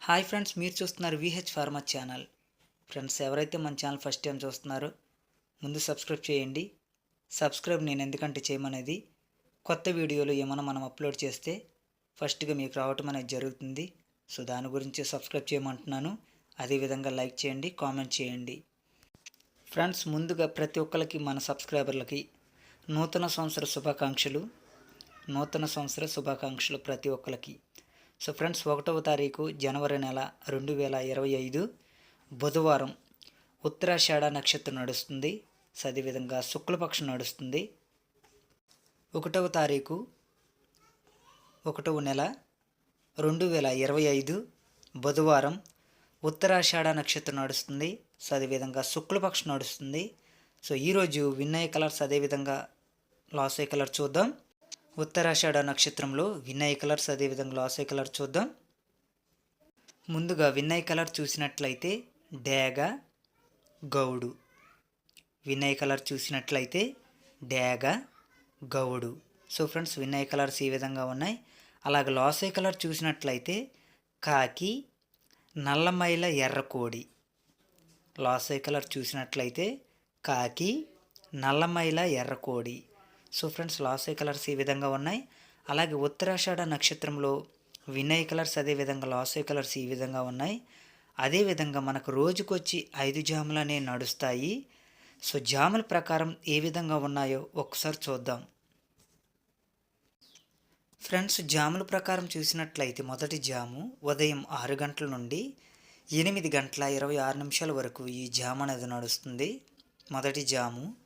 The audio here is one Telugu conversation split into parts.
హాయ్ ఫ్రెండ్స్ మీరు చూస్తున్నారు విహెచ్ ఫార్మా ఛానల్. ఫ్రెండ్స్ ఎవరైతే మన ఛానల్ ఫస్ట్ టైం చూస్తున్నారో ముందు సబ్స్క్రైబ్ చేయండి. సబ్స్క్రైబ్ నేను ఎందుకంటే చేయమనేది. కొత్త వీడియోలు ఏమైనా మనం అప్లోడ్ చేస్తే ఫస్ట్గా మీకు రావటం అనేది జరుగుతుంది. సో దాని గురించి సబ్స్క్రైబ్ చేయమంటున్నాను. అదేవిధంగా లైక్ చేయండి కామెంట్ చేయండి. ఫ్రెండ్స్ ముందుగా ప్రతి ఒక్కరికి మన సబ్స్క్రైబర్లకి నూతన సంవత్సర శుభాకాంక్షలు. నూతన సంవత్సర శుభాకాంక్షలు ప్రతి ఒక్కరికి. సో ఫ్రెండ్స్ ఒకటవ తారీఖు జనవరి నెల రెండు వేల ఇరవై ఐదు బుధవారం ఉత్తరాషాఢ నక్షత్రం నడుస్తుంది. సో అదేవిధంగా శుక్లపక్షం నడుస్తుంది. ఒకటవ తారీఖు ఒకటవ నెల రెండు వేల ఇరవై ఐదు బుధవారం ఉత్తరాషాఢ నక్షత్రం నడుస్తుంది. సో అదేవిధంగా శుక్లపక్షం నడుస్తుంది. సో ఈరోజు వినయ కలర్స్ అదేవిధంగా లాస్ అయ్యే కలర్ చూద్దాం. ఉత్తరాషాఢ నక్షత్రంలో వినయ్ కలర్స్ అదేవిధంగా లాస్ కలర్ చూద్దాం. ముందుగా వినయ్ కలర్ చూసినట్లయితే డేగ గౌడు. వినయ్ కలర్ చూసినట్లయితే డేగ గౌడు. సో ఫ్రెండ్స్ వినయ్ కలర్స్ ఈ విధంగా ఉన్నాయి. అలాగే లాసే కలర్ చూసినట్లయితే కాకి నల్లమైల ఎర్రకోడి లాసే కలర్ చూసినట్లయితే కాకి నల్లమైల ఎర్రకోడి సో ఫ్రెండ్స్ లాసే కలర్స్ ఈ విధంగా ఉన్నాయి. అలాగే ఉత్తరాషాఢ నక్షత్రంలో వినయ్ కలర్స్ అదేవిధంగా లాసే కలర్స్ ఈ విధంగా ఉన్నాయి. అదేవిధంగా మనకు రోజుకొచ్చి ఐదు జాములు అనేవి నడుస్తాయి. సో జాముల ప్రకారం ఏ విధంగా ఉన్నాయో ఒకసారి చూద్దాం. ఫ్రెండ్స్ జాముల ప్రకారం చూసినట్లయితే మొదటి జాము ఉదయం ఆరు గంటల నుండి ఎనిమిది గంటల ఇరవై ఆరు నిమిషాల వరకు ఈ జాము అనేది నడుస్తుంది. మొదటి జాము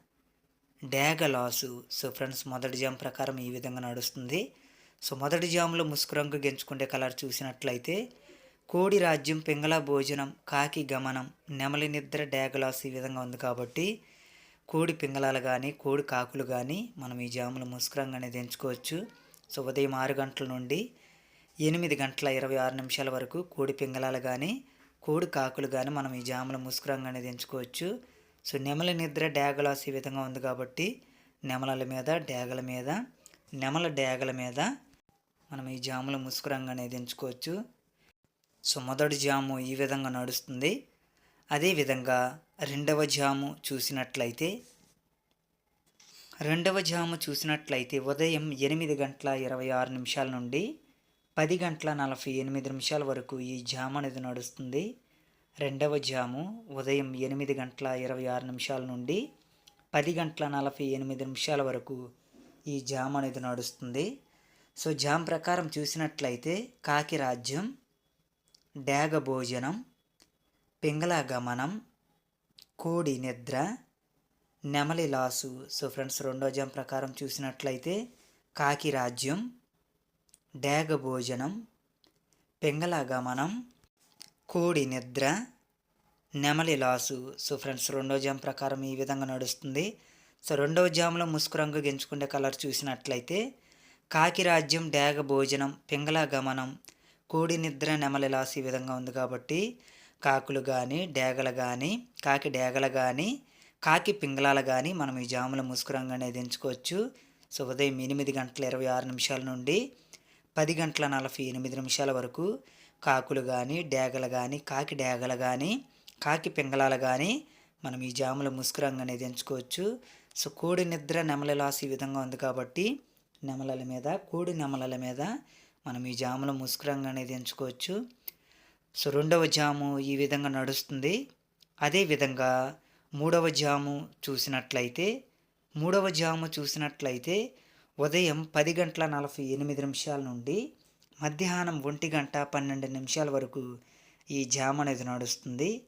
డేగలాసు సో ఫ్రెండ్స్ మొదటి జామ్ ప్రకారం ఈ విధంగా నడుస్తుంది. సో మొదటి జామ్లో ముసుగు రంగు గెంచుకుంటే కలర్ చూసినట్లయితే కోడి రాజ్యం పింగళ భోజనం కాకి గమనం నెమలి నిద్ర డేగలాస్ ఈ విధంగా ఉంది కాబట్టి కోడి పింగళాలు కానీ కోడి కాకులు కానీ మనం ఈ జాములు ముసుగు అనేది ఎంచుకోవచ్చు. సో ఉదయం ఆరు గంటల నుండి ఎనిమిది గంటల ఇరవై ఆరు నిమిషాల వరకు కోడి పింగళాలు కానీ కోడి కాకులు కానీ మనం ఈ జాముల ముసుగు అనేది ఎంచుకోవచ్చు. సో నెమలి నిద్ర డేగలాస్ ఈ విధంగా ఉంది కాబట్టి నెమలల మీద డేగల మీద నెమల డేగల మీద మనం ఈ జాముల ముసుగు రంగు అనేది ఎంచుకోవచ్చు. సో మొదటి జాము ఈ విధంగా నడుస్తుంది. అదేవిధంగా రెండవ జాము చూసినట్లయితే రెండవ జాము చూసినట్లయితే ఉదయం ఎనిమిది గంటల ఇరవై ఆరు నిమిషాల నుండి పది గంటల నలభై ఎనిమిది నిమిషాల వరకు ఈ జాము అనేది నడుస్తుంది. రెండవ జాము ఉదయం ఎనిమిది గంటల ఇరవై ఆరు నిమిషాల నుండి పది గంటల నలభై ఎనిమిది నిమిషాల వరకు ఈ జామ్ అనేది నడుస్తుంది. సో జామ్ ప్రకారం చూసినట్లయితే కాకి రాజ్యం డేగ భోజనం పింగళ గమనం కోడి నిద్ర నెమలి లాసు. సో ఫ్రెండ్స్ రెండో జామ్ ప్రకారం చూసినట్లయితే కాకి రాజ్యం డేగ భోజనం పింగళ గమనం కోడి నిద్ర నెమలి లాసు. సో ఫ్రెండ్స్ రెండో జామ్ ప్రకారం ఈ విధంగా నడుస్తుంది. సో రెండవ జామ్లో ముసుకు రంగు గెంచుకునే కలర్ చూసినట్లయితే కాకి రాజ్యం డేగ భోజనం పింగళ గమనం కోడి నిద్ర నెమలి లాసు ఈ విధంగా ఉంది కాబట్టి కాకులు కానీ డేగలు కానీ కాకి డేగలు కానీ కాకి పింగళాలు కానీ మనం ఈ జాముల ముసుకు రంగు అనేది ఎంచుకోవచ్చు. సో ఉదయం ఎనిమిది గంటల ఇరవై ఆరు నిమిషాల నుండి పది గంటల నలభై ఎనిమిది నిమిషాల వరకు కాకులు కానీ డేగలు కానీ కాకి డేగలు కానీ కాకి పింగళాలు కానీ మనం ఈ జాముల ముసుగు రంగు అనేది ఎంచుకోవచ్చు సో కోడి నిద్ర నెమల లాస్ ఈ విధంగా ఉంది కాబట్టి నెమలల మీద కోడి నెమలల మీద మనం ఈ జాముల ముసుగు రంగు అనేది ఎంచుకోవచ్చు సో రెండవ జాము ఈ విధంగా నడుస్తుంది. అదేవిధంగా మూడవ జాము చూసినట్లయితే మూడవ జాము చూసినట్లయితే ఉదయం పది గంటల నలభై ఎనిమిది నిమిషాల నుండి మధ్యాహ్నం ఒంటి గంట పన్నెండు నిమిషాల వరకు ఈ జామ్ అనేది నడుస్తుంది.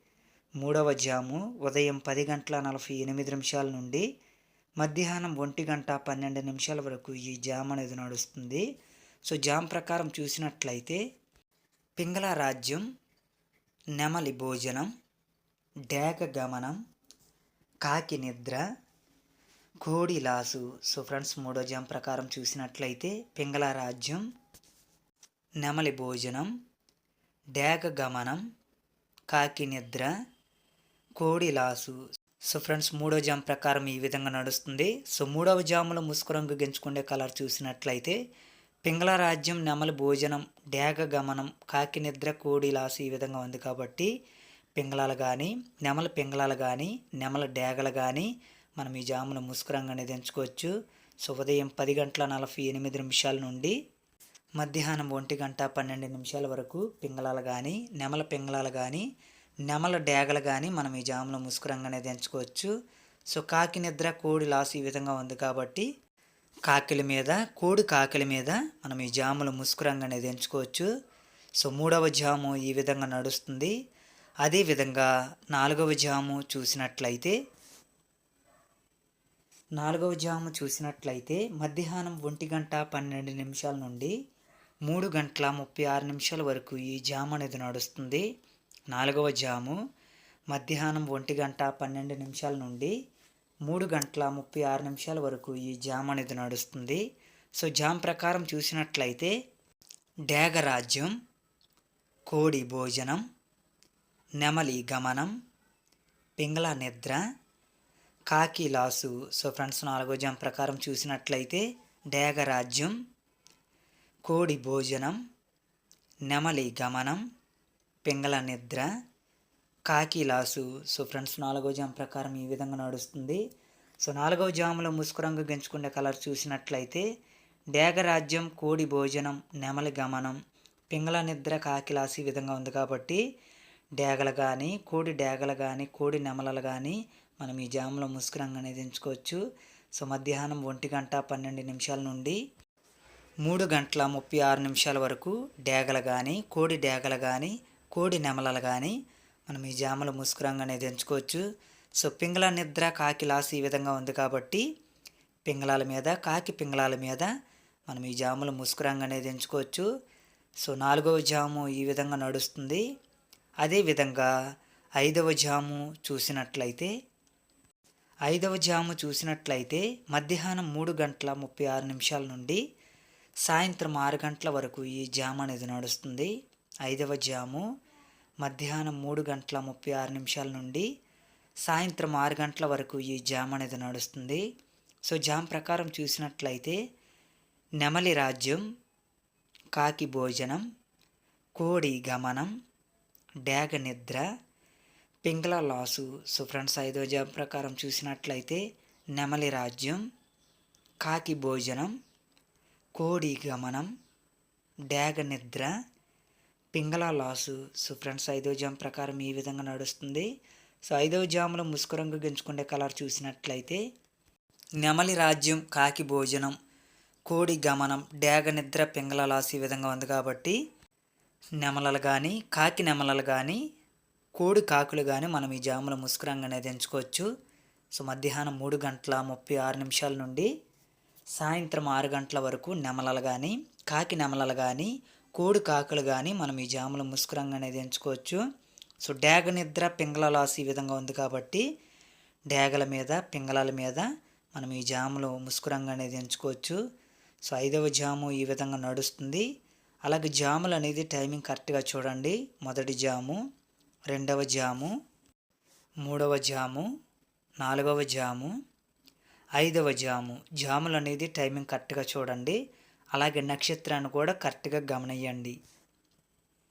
మూడవ జాము ఉదయం పది గంటల నలభై ఎనిమిది నిమిషాల నుండి మధ్యాహ్నం ఒంటి గంట పన్నెండు నిమిషాల వరకు ఈ జామ్ అనేది నడుస్తుంది. సో జామ్ ప్రకారం చూసినట్లయితే పింగళ రాజ్యం నెమలి భోజనం డేగ గమనం కాకి నిద్ర కోడి లాసు. సో ఫ్రెండ్స్ మూడో జామ్ ప్రకారం చూసినట్లయితే పింగళ రాజ్యం నెమలి భోజనం డేగ గమనం కాకి నిద్ర కోడి లాసు. సో ఫ్రెండ్స్ మూడో జామ్ ప్రకారం ఈ విధంగా నడుస్తుంది. సో మూడవ జాములో ముసుగు రంగు గెంచుకునే కలర్ చూసినట్లయితే పింగళ రాజ్యం నెమలి భోజనం డేగ గమనం కాకి నిద్ర కోడి లాసు ఈ విధంగా ఉంది కాబట్టి పింగళాలు కానీ నెమల పింగళాలు కానీ నెమల డేగలు కానీ మనం ఈ జామును ముసుగు రంగు అనేది ఎంచుకోవచ్చు. సో ఉదయం పది గంటల నలభై ఎనిమిది నిమిషాల నుండి మధ్యాహ్నం ఒంటి గంట పన్నెండు నిమిషాల వరకు పింగళాలు కానీ నెమల పింగళాలు కానీ నెమల డేగలు కానీ మనం ఈ జాములో ముసుకురంగానే దంచుకోవచ్చు ఎంచుకోవచ్చు సో కాకి నిద్ర కోడి లాస్ ఈ విధంగా ఉంది కాబట్టి కాకిల మీద కోడి కాకిల మీద మనం ఈ జాములు ముసుకురంగానే దంచుకోవచ్చు ఎంచుకోవచ్చు సో మూడవ జాము ఈ విధంగా నడుస్తుంది. అదేవిధంగా నాలుగవ జాము చూసినట్లయితే నాలుగవ జాము చూసినట్లయితే మధ్యాహ్నం ఒంటి గంట పన్నెండు నిమిషాల నుండి మూడు గంటల ముప్పై ఆరు నిమిషాల వరకు ఈ జాము అనేది నడుస్తుంది. నాలుగవ జాము మధ్యాహ్నం ఒంటి గంట పన్నెండు నిమిషాల నుండి మూడు గంటల ముప్పై ఆరు నిమిషాల వరకు ఈ జామ్ అనేది నడుస్తుంది. సో జామ్ ప్రకారం చూసినట్లయితే డేగరాజ్యం కోడి భోజనం నెమలి గమనం పింగళ నిద్ర కాకి లాసు. సో ఫ్రెండ్స్ నాలుగో జామ్ ప్రకారం చూసినట్లయితే డేగరాజ్యం కోడి భోజనం నెమలి గమనం పింగళ నిద్ర కాకి లాసు. సో ఫ్రెండ్స్ నాలుగో జామ్ ప్రకారం ఈ విధంగా నడుస్తుంది. సో నాలుగవ జాములో ముసుగు రంగు గెంచుకునే కలర్ చూసినట్లయితే డేగరాజ్యం కోడి భోజనం నెమలి గమనం పింగళ నిద్ర కాకిలాసి ఈ విధంగా ఉంది కాబట్టి డేగలు కానీ కోడి డేగలు కానీ కోడి నెమలలు కానీ మనం ఈ జాములో ముసుగు రంగు అనేది ఎంచుకోవచ్చు. సో మధ్యాహ్నం ఒంటి గంట పన్నెండు నిమిషాల నుండి మూడు గంటల ముప్పై ఆరు నిమిషాల వరకు డేగలు కానీ కోడి డేగలు కానీ కోడి నెమలలు కానీ మనం ఈ జామలు ముసుగు అనేది ఎంచుకోవచ్చు సో పింగళ నిద్ర కాకి లాస్ ఈ విధంగా ఉంది కాబట్టి పింగళాల మీద కాకి పింగళాల మీద మనం ఈ జాములు ముసుగు అనేది ఎంచుకోవచ్చు సో నాలుగవ జాము ఈ విధంగా నడుస్తుంది. అదేవిధంగా ఐదవ జాము చూసినట్లయితే ఐదవ జాము చూసినట్లయితే మధ్యాహ్నం మూడు గంటల ముప్పై ఆరు నిమిషాల నుండి సాయంత్రం ఆరు గంటల వరకు ఈ జామ్ అనేది నడుస్తుంది. ఐదవ జాము మధ్యాహ్నం మూడు గంటల ముప్పై ఆరు నిమిషాల నుండి సాయంత్రం ఆరు గంటల వరకు ఈ జామ్ అనేది నడుస్తుంది. సో జామ్ ప్రకారం చూసినట్లయితే నెమలి రాజ్యం కాకి భోజనం కోడి గమనం డ్యాగ నిద్ర పింగళ లాసు. సో ఫ్రెండ్స్ ఐదో జామ్ ప్రకారం చూసినట్లయితే నెమలి రాజ్యం కాకి భోజనం కోడి గమనం డ్యాగ నిద్ర పింగళ లాసు. సో ఫ్రెండ్స్ ఐదో జామ్ ప్రకారం ఈ విధంగా నడుస్తుంది. సో ఐదవ జాములో ముసుకు రంగు గెంచుకునే కలర్ చూసినట్లయితే నెమలి రాజ్యం కాకి భోజనం కోడి గమనం డేగ నిద్ర పింగళ లాసు ఈ విధంగా ఉంది కాబట్టి నెమలలు కానీ కాకి నెమలలు కానీ కోడి కాకులు కానీ మనం ఈ జాముల ముసుగు రంగు అనేది ఎంచుకోవచ్చు. సో మధ్యాహ్నం మూడు గంటల ముప్పై ఆరు నిమిషాల నుండి సాయంత్రం ఆరు గంటల వరకు నెమలలు కానీ కాకి నెమలలు కానీ కోడి కాకులు కానీ మనం ఈ జాములు ముసుగు అనేది ఎంచుకోవచ్చు. సో డేగ నిద్ర పింగళ లాస్ ఈ విధంగా ఉంది కాబట్టి డేగల మీద పింగళాల మీద మనం ఈ జాములు ముసుగు అనేది ఎంచుకోవచ్చు. సో ఐదవ జాము ఈ విధంగా నడుస్తుంది. అలాగే జాములు అనేది టైమింగ్ కరెక్ట్గా చూడండి. మొదటి జాము రెండవ జాము మూడవ జాము నాలుగవ జాము ఐదవ జాము. జాములు అనేది టైమింగ్ కరెక్ట్గా చూడండి. అలాగే నక్షత్రాన్ని కూడా కరెక్ట్గా గమనియండి.